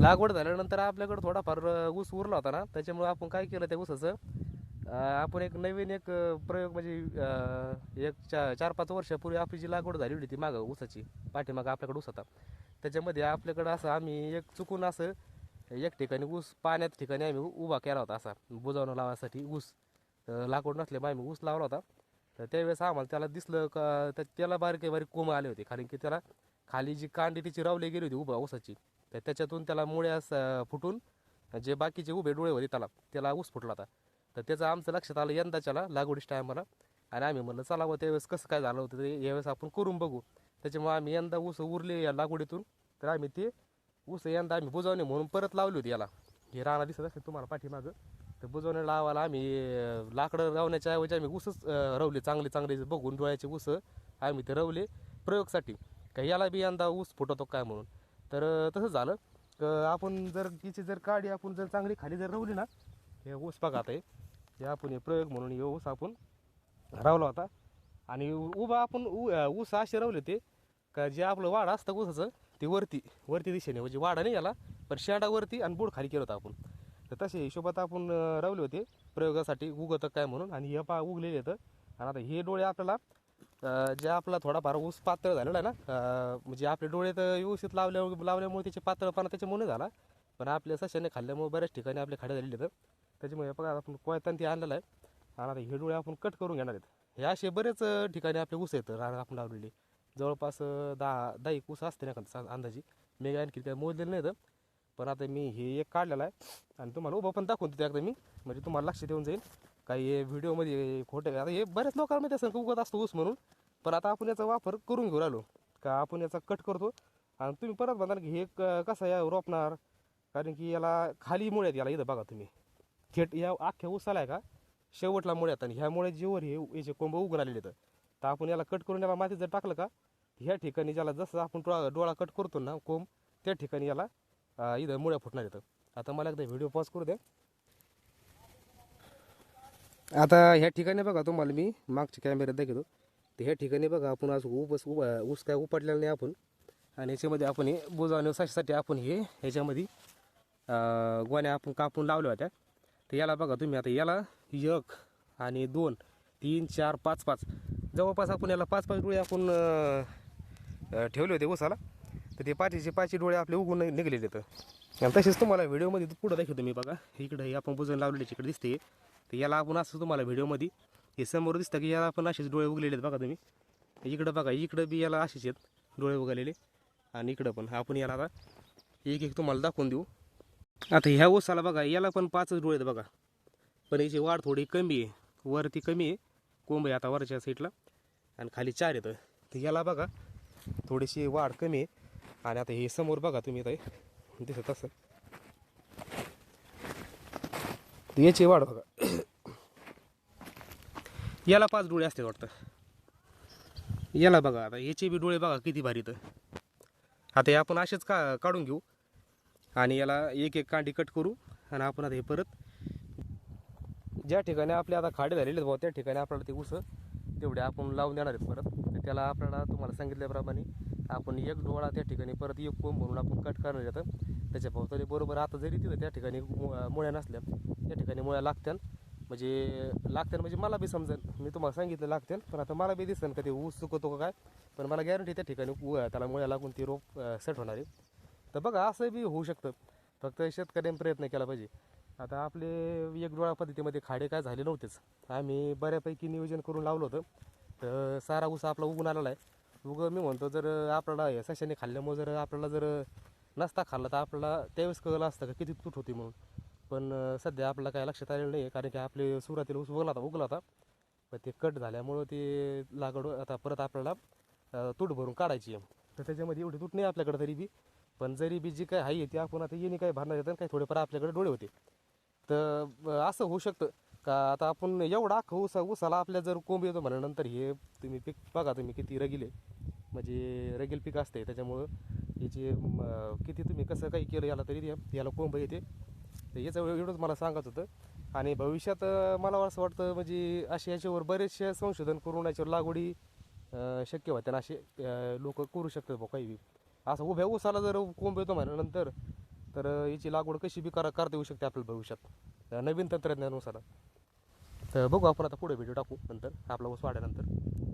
लागवड झाल्यानंतर आपल्याकडे थोडाफार ऊस उरला होता ना त्याच्यामुळे आपण काय केलं त्या ऊसाचं? आपण एक नवीन एक प्रयोग म्हणजे एक चा चार पाच वर्षापूर्वी आपली जी लागवड झाली होती ती मागं ऊसाची पाठीमागं आपल्याकडे ऊस होता. त्याच्यामध्ये आपल्याकडं असं आम्ही एक चुकून असं एक ठिकाणी ऊस पाण्यात ठिकाणी आम्ही उभा केला होता असा बुजावणं लावायसाठी ऊस. लागवड लाकूड नसल्यामुळे आम्ही ऊस लावला होता. तर त्यावेळेस आम्हाला त्याला दिसलं का त्याला बारीक बारीक कोंब आले होते कारण की त्याला खाली जी कांडी तिची रावली गेली होती उभा ऊसाची तर त्याच्यातून त्याला मुळ्या फुटून जे बाकीचे उभे डोळे होते त्याला त्याला ऊस फुटला होता. तर त्याचं आमचं लक्षात आलं यंदाच्याला लागवडीस टायमाला. आणि आम्ही म्हणलं चला बा त्यावेळेस कसं काय झालं होतं ते यावेळेस आपण करून बघू. त्याच्यामुळे आम्ही यंदा ऊस उरले या लागवडीतून. तर आम्ही ते ऊस यंदा आम्ही बुजवणे म्हणून परत लावली होती याला. हे राणा दिसत असेल तुम्हाला पाठीमागं. तर बुजवणे लावायला आम्ही लाकडं लावण्याच्या ऐवजी आम्ही ऊसच रवले चांगले चांगले बघून डोळ्याचे ऊस आम्ही ते रवले प्रयोगसाठी. का याला बी यंदा ऊस फुटवतो काय म्हणून? तर तसं झालं. आपण जर तिची जर काडी आपण जर चांगली खाली जर रवली ना हे ऊस बघा आता हे. आपण हे प्रयोग म्हणून हे ऊस आपण रावला होता. आणि उभा आपण ऊ ऊस असे रवले ते का जे आपलं वाढ असतं ऊसाचं ते वरती वरती दिशेने म्हणजे वाडा नाही याला पण शेंडावरती आणि बूड खाली केलं होतं आपण. तर तसे हिशोबात आपण रावले रवले होते प्रयोगासाठी उगवतं काय म्हणून आणि हे पा उगलेले येतं आणि आता हे डोळे आपल्याला जे आपला थोडाफार ऊस पातळ झालेला आहे ना म्हणजे आपले डोळे तर व्यवस्थित लावल्या लावल्यामुळे त्याचे पातळपणा त्याच्यामुळे झाला. पण आपल्या सशाने खाल्ल्यामुळे बऱ्याच ठिकाणी आपले खाडे झालेले आहेत. त्याच्यामुळे बघा आपण कोयतान ते आणलेलं आहे. आणि आता हे डोळे आपण कट करून घेणार आहेत. हे असे बरेच ठिकाणी आपले ऊस आहेत रान आपण लावलेले. जवळपास दहा दहा एक ऊस असते ना अंदाजी. मी काय आणखी काय मोजलेलं नाही तर पण आता मी हे एक काढलेलं आहे. आणि तुम्हाला उभं पण दाखवून देते एकदा मी. म्हणजे तुम्हाला लक्ष देऊन जाईल. काही हे व्हिडिओमध्ये खोटे आता हे बऱ्याच लोकांमध्ये असं उगत असतो ऊस म्हणून. पण आता आपण याचा वापर करून घेऊ राहिलो. का आपण याचा कट करतो? आणि तुम्ही परत म्हणाल की हे क- कसं या रोपणार? कारण की याला खाली मुळे आहेत याला इथं बघा तुम्ही. थेट या अख्ख्या ऊसाला आहे का? शेवटला मुळे आहेत. आणि ह्यामुळे जेवर हे याचे कोंब उगून आलेले आहेत. तर आपण याला कट करून याला मातीत जर टाकलं का ह्या ठिकाणी ज्याला जसं आपण डोळा डोळा कट करतो ना कोंब त्या ठिकाणी याला इथं मुळ्या फुटणार येतं आता मला एकदा व्हिडिओ पॉज करू द्या. आता ह्या ठिकाणी बघा तुम्हाला मी मागच्या कॅमेऱ्यात दाखवतो. तर ह्या ठिकाणी बघा आपण आज ऊस उभा ऊस काय उपटलेला नाही आपण. आणि याच्यामध्ये आपण हे बुजवणे साठी आपण हे ह्याच्यामध्ये गोण्या आपण कापून लावल्या होत्या. तर याला बघा तुम्ही आता याला एक आणि दोन तीन चार पाच पाच. जवळपास आपण याला पाच पाच डोळे आपण ठेवले होते ऊसाला. तर ते पाचशे पाचशे डोळे आपले उगून निघलेले निघालेले आहेत. तसेच तुम्हाला व्हिडिओमध्ये पुढं दाखवतो मी बघा. इकडं हे आपण बुजवून लावलेले इकडे दिसते तर याला आपण असं तुम्हाला व्हिडिओमध्ये. हे समोर दिसतं की याला आपण असेच डोळे उगलेले आहेत बघा तुम्ही. इकडं बघा इकडं बी याला असेच आहेत डोळे उगलेले. आणि इकडं पण. आपण याला आता एक एक तुम्हाला दाखवून देऊ. आता ह्या ओसाला बघा याला पण पाचच डोळे आहेत बघा. पण याची वाढ थोडी कमी आहे. वरती कमी आहे. कोंब आहे आता वरच्या साईडला आणि खाली चार येतं तर याला बघा थोडीशी वाढ कमी आहे. आणि आता हे समोर बघा तुम्ही आता दिसत असं याची वाढ बघा. याला पाच डोळे असते वाटतं. याला बघा आता याचे बी डोळे बघा किती भारी तर. आता हे आपण असेच का काढून घेऊ. आणि याला एक एक कांडी कट करू आणि आपण आता हे परत ज्या ठिकाणी आपले आता खाडे झालेले आहेत भाऊ त्या ठिकाणी आपल्याला ते उस तेवढे आपण लावून देणार आहेत परत. त्याला आपल्याला तुम्हाला सांगितल्याप्रमाणे आपण एक डोळा त्या ठिकाणी परत एक कोंब म्हणून आपण कट करणार येतं त्याच्या भोवताली बरोबर आता जरी तिथं त्या ठिकाणी मु- मुळ्या नसल्या त्या ठिकाणी मुळ्या लागत्या म्हणजे लागतील म्हणजे मला बी समजेल. मी तुम्हाला सांगितलं लागतील पण आता मला बी दिसेल का ते ऊस चुकतो का काय? पण मला गॅरंटी त्या ठिकाणी त्याला मुळ्या लागून ती रोप सेट होणार आहे. तर बघा असं बी होऊ शकतं. फक्त शेतकऱ्यांनी प्रयत्न केला पाहिजे. आता आपले एक डोळा पद्धतीमध्ये खाडे काय झाले नव्हतेच. आम्ही बऱ्यापैकी नियोजन करून लावलं होतं. तर सारा ऊस आपला उगून आलेला आहे. उगं मी म्हणतो जर आपल्याला या सशाने खाल्ल्यामुळे जर आपल्याला जर नसता खाल्ला तर आपल्याला त्यावेळेस कळलं असतं का किती तूट होती म्हणून. पण सध्या आपल्याला काय लक्षात आलेलं नाही कारण की आपले सुरुवातीला ऊस उगला होता उगला होता. पण ते कट झाल्यामुळं ते लागड आता परत आपल्याला तूट भरून काढायची आहे. तर त्याच्यामध्ये एवढी तूट नाही आपल्याकडे तरी बी. पण जरी बी जी काय आहे ती आपण आता येणे काय भरणार येतं काही थोडेफार आपल्याकडे डोळे होते. तर असं होऊ शकतं का? आता आपण एवढा अख्खा ऊसा ऊसाला आपल्या जर कोंब येतो म्हणल्यानंतर हे तुम्ही पीक बघा तुम्ही किती रगिले म्हणजे रगील पीक असते त्याच्यामुळं याचे म, किती तुम्ही कसं काही केलं याला तरी याला कोंब येते. तर याचं एवढंच मला सांगायचं होतं. आणि भविष्यात मला असं वाटतं म्हणजे असे याच्यावर बरेचसे संशोधन करून याच्यावर लागवडी शक्य होत्या. असे लोक करू शकतात बुवा काही बी. असं उभ्या ऊसाला जर कोंब येतो म्हणल्यानंतर तर याची लागवड कशी बी करा करता येऊ शकते आपल्याला भविष्यात. नवीन तंत्रज्ञानानुसार. तर बघू आपण आता पुढे व्हिडिओ टाकू नंतर आपला ऊस वाढल्यानंतर.